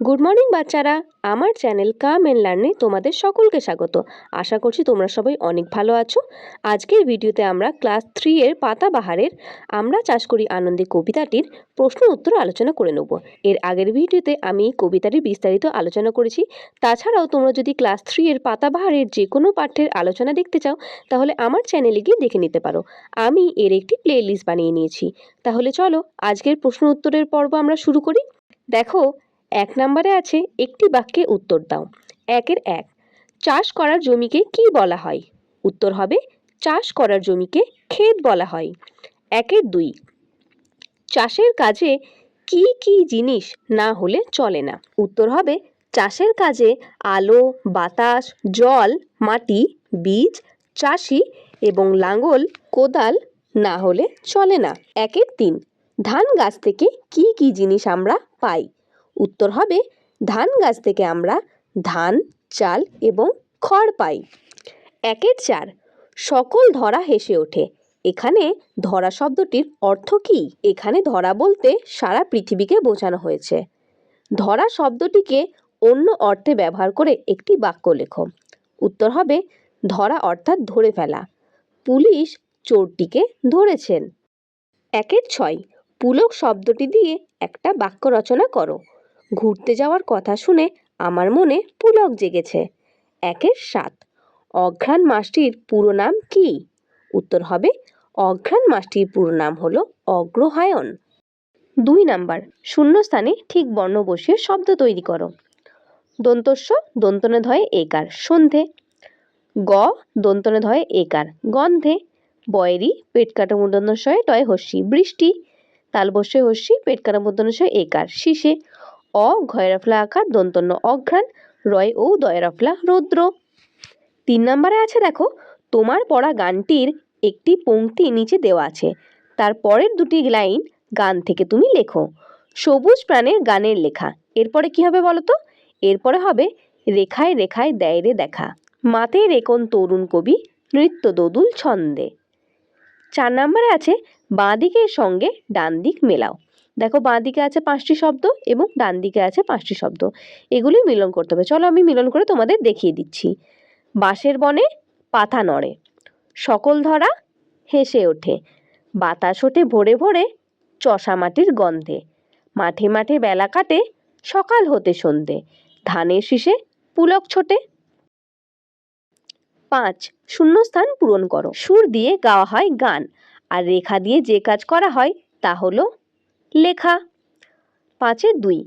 Good morning বাচ্চারা। আমার channel come and লার্নে তোমাদের সকলকে স্বাগত। আশা করছি তোমরা সবাই অনেক ভালো আছো। আজকের ভিডিওতে আমরা ক্লাস থ্রি এর পাতাবাহারের আমরা চাষ করি আনন্দে কবিতাটির প্রশ্ন উত্তর আলোচনা করে নেব। এর আগের ভিডিওতে আমি কবিতাটির বিস্তারিত আলোচনা করেছি। তাছাড়াও তোমরা যদি ক্লাস থ্রি এর পাতাবাহারের যে কোনো পাঠ্যের আলোচনা দেখতে চাও, তাহলে আমার চ্যানেলে গিয়ে দেখে নিতে পারো। আমি এর একটি প্লে লিস্ট বানিয়ে নিয়েছি। তাহলে চলো, আজকের প্রশ্ন উত্তরের পর্ব আমরা শুরু করি। দেখো এক নম্বরে আছে একটি বাক্যে উত্তর দাও। একের এক, চাষ করার জমিকে কি বলা হয়? উত্তর হবে, চাষ করার জমিকে ক্ষেত বলা হয়। একের দুই, চাষের কাজে কি কি জিনিস না হলে চলে না? উত্তর হবে, চাষের কাজে আলো, বাতাস, জল, মাটি, বীজ, চাষি এবং লাঙ্গল কোদাল না হলে চলে না। একের তিন, ধান গাছ থেকে কি কি জিনিস আমরা পাই? উত্তর হবে, ধান গাছ থেকে আমরা ধান, চাল এবং খড় পাই। একের চার, সকল ধরা হেসে ওঠে। এখানে ধরা শব্দটির অর্থ কী? এখানে ধরা বলতে সারা পৃথিবীকে বোঝানো হয়েছে। ধরা শব্দটিকে অন্য অর্থে ব্যবহার করে একটি বাক্য লেখো। উত্তর হবে, ধরা অর্থাৎ ধরে ফেলা। পুলিশ চোরটিকে ধরেছেন। একের ছয়, পুলক শব্দটি দিয়ে একটা বাক্য রচনা করো। ঘুরতে যাওয়ার কথা শুনে আমার মনে পুলক জেগেছে। একের সাত। অঘ্রাণ মাসটির পুরো নাম কি? উত্তর হবে, অঘ্রাণ মাসটির পুরো নাম হলো অগ্রহায়ণ। দুই নাম্বার, শূন্যস্থানে ঠিক বর্ণ বসিয়ে শব্দ তৈরি করো। দন্তস্ব দন্তনে ধয়ে একার, সন্ধে। গ দন্তনে ধয়ে একার, গন্ধে। বয়েরি পেট কাটা টয় হস্যি, বৃষ্টি। তালবস্যে হস্যি পেট কাটা মূর্ধন্যশয় একার, শীষে। অ, ঘয়রাফলা আকার, দন্তন্য অঘ্রাণ, রয় ও দয়রাফলা রৌদ্র। তিন নম্বরে আছে দেখো, তোমার পড়া গানটির একটি পংক্তি নিচে দেওয়া আছে। তার পরের দুটি লাইন গান থেকে তুমি লেখো। সবুজ প্রাণের গানের লেখা। এরপরে কি হবে বলো তো এরপরে হবে, রেখায় রেখায় দেয় রে দেখা। মাতে রেকন তরুণ কবি, নৃত্য দোদুল ছন্দে। চার নম্বরে আছে, বাঁ দিকের সঙ্গে ডান দিক মেলাও। দেখো বাঁ দিকে আছে পাঁচটি শব্দ এবং ডান দিকে আছে পাঁচটি শব্দ। এগুলি মিলন করতে হবে। চলো আমি মিলন করে তোমাদের দেখিয়ে দিচ্ছি। বাঁশের বনে পাতা নড়ে, সকল ধরা হেসে ওঠে, বাতাস ওঠে ভোরে ভোরে চষা মাটির গন্ধে, মাঠে মাঠে বেলা কাটে সকাল হতে সন্ধে, ধানের শীষে পুলক ছোটে। পাঁচ, শূন্যস্থান পূরণ করো। সুর দিয়ে গাওয়া হয় গান, আর রেখা দিয়ে যে কাজ করা হয় তা হলো লেখা। পাঁচের দুই,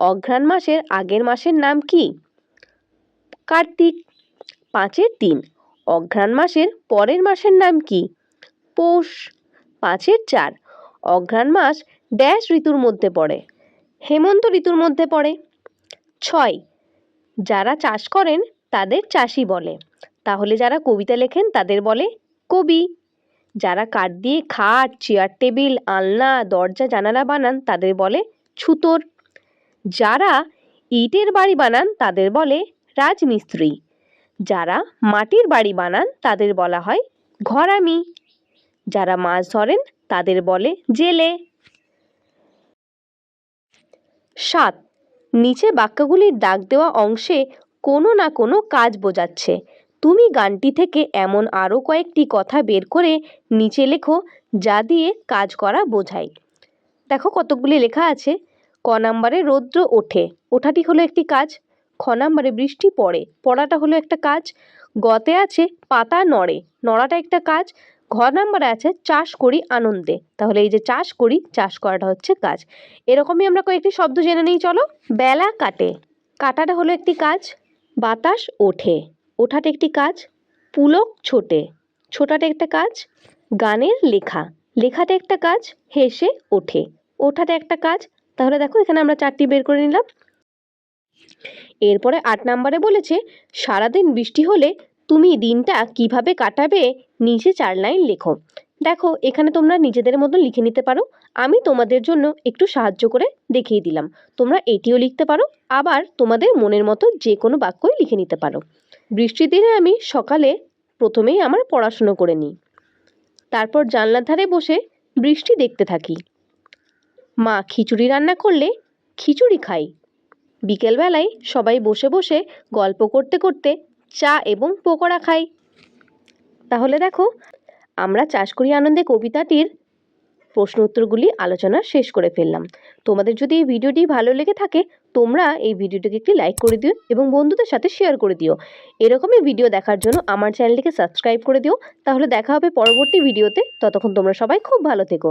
অঘ্রাণ মাসের আগের মাসের নাম কি? কার্তিক। পাঁচের তিন, অঘ্রাণ মাসের পরের মাসের নাম কি? পৌষ। পাঁচের চার, অঘ্রাণ মাস ড্যাশ ঋতুর মধ্যে পড়ে, হেমন্ত ঋতুর মধ্যে পড়ে। ছয়, যারা চাষ করেন তাদের চাষি বলে, তাহলে যারা কবিতা লেখেন তাদের বলে কবি। যারা কাঠ দিয়ে খাট চেয়ার টেবিল আলনা, দরজা, জানালা বানান, তাদের বলে ছুতোর। যারা ইটের বাড়ি বানান, তাদের বলে রাজমিস্ত্রি। যারা মাটির বাড়ি বানান, তাদের বলা হয় ঘরামি। যারা মাছ ধরেন, তাদের বলে জেলে। সাত, নিচে বাক্যগুলির দাগ দেওয়া অংশে কোনো না কোনো কাজ বোঝাচ্ছে। তুমি গানটি থেকে এমন আরও কয়েকটি কথা বের করে নিচে লেখো, যা দিয়ে কাজ করা বোঝায়। দেখো কতগুলি লেখা আছে। ক নাম্বারে রৌদ্র ওঠে, ওঠাটি হলো একটি কাজ। খ নাম্বারে বৃষ্টি পড়ে, পড়াটা হলো একটা কাজ। গতে আছে পাতা নড়ে, নড়াটা একটা কাজ। ঘ নাম্বারে আছে চাষ করি আনন্দে, তাহলে এই যে চাষ করি, চাষ করাটা হচ্ছে কাজ। এরকমই আমরা কয়েকটি শব্দ জেনে নিই, চলো। বেলা কাটে, কাটাটা হলো একটি কাজ। বাতাস ওঠে। ওঠাটা একটি কাজ, পুলক ছোটে। ছোটাটা একটা কাজ, গানের লেখা। লেখাটা একটা কাজ, হেসে ওঠে। ওঠাটা একটা কাজ, তাহলে দেখো এখানে আমরা চারটি বের করে নিলাম। এরপরে আট নম্বরে বলেছে, সারাদিন বৃষ্টি হলে তুমি দিনটা কীভাবে কাটাবে নিচে চার লাইন লেখো। দেখো, এখানে তোমরা নিজেদের মতো লিখে নিতে পারো। আমি তোমাদের জন্য একটু সাহায্য করে দেখিয়ে দিলাম। তোমরা এটিও লিখতে পারো, আবার তোমাদের মনের মতো যে কোনো বাক্যই লিখে নিতে পারো। বৃষ্টির দিনে আমি সকালে প্রথমেই আমার পড়াশুনো করে নিই। তারপর জানলার ধারে বসে বৃষ্টি দেখতে থাকি। মা খিচুড়ি রান্না করলে খিচুড়ি খাই। বিকেলবেলায় সবাই বসে বসে গল্প করতে করতে চা এবং পকোড়া খাই। তাহলে দেখো, আমরা চাষ করি আনন্দে কবিতাটির প্রশ্ন উত্তরগুলি আলোচনা শেষ করে ফেললাম। তোমাদের যদি এই ভিডিওটি ভালো লেগে থাকে, তোমরা এই ভিডিওটিকে একটি লাইক করে দিও এবং বন্ধুদের সাথে শেয়ার করে দিও। এরকমই ভিডিও দেখার জন্য আমার চ্যানেলটিকে সাবস্ক্রাইব করে দিও। তাহলে দেখা হবে পরবর্তী ভিডিওতে। ততক্ষণ তোমরা সবাই খুব ভালো থেকো।